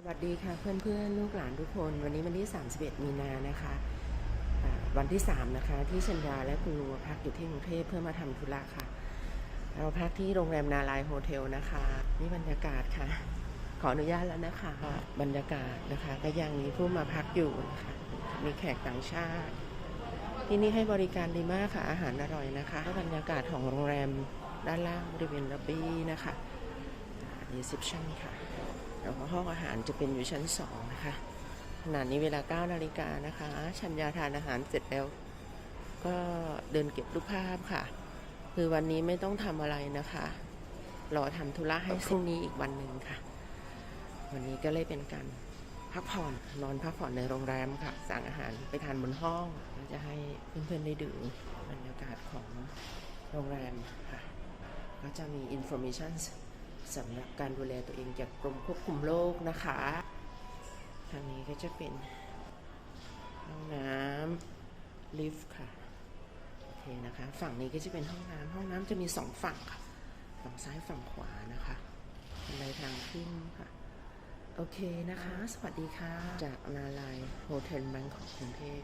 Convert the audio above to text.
สวัสดีค่ะเพื่อนๆลูกหลานทุกคน วันนี้วันที่ 31 มีนานะคะอ่าวันที่ 3 นะคะ ที่ชัญญาและคุณลุงพักอยู่ที่กรุงเทพเพื่อมาทำธุระค่ะ เราพักที่โรงแรมนาลายโฮเทลนะคะนี่บรรยากาศค่ะ ขออนุญาตแล้วนะคะ บรรยากาศนะคะก็ยังมีผู้มาพักอยู่นะคะมีแขกต่างชาติ ที่นี่ให้บริการดีมากค่ะ อาหารอร่อยนะคะบรรยากาศของโรงแรมด้านล่างบริเวณล็อบบี้นะคะรีเซพชันค่ะ แล้วก็ห้องอาหารจะเป็นอยู่ชั้นสองนะคะขณะนี้เวลา9นาฬิกานะคะ ชัญญาทานอาหารเสร็จแล้ว ก็เดินเก็บรูปภาพค่ะ คือวันนี้ไม่ต้องทำอะไรนะคะ รอทำธุระให้พรุ่งนี้อีกวันหนึ่งค่ะ วันนี้ก็เลยเป็นการพักผ่อนนอนพักผ่อนในโรงแรมค่ะ สั่งอาหารไปทานบนห้องจะให้เพื่อนๆได้ดูบรรยากาศของโรงแรมค่ะ ก็จะมีอินโฟ a t i o n สำหรับการดูแลตัวเองจากกรมควบคุมโรคนะคะ ทางนี้ก็จะเป็นห้องน้ำลิฟต์ค่ะโอเคนะคะ ฝั่งนี้ก็จะเป็นห้องน้ำห้องน้ำจะมีสองฝั่งค่ะฝั่งซ้ายฝั่งขวานะคะบันไดทางขึ้นค่ะ โอเคนะคะ สวัสดีค่ะ จากนาลายโฮเทลแบงค์ของกรุงเทพ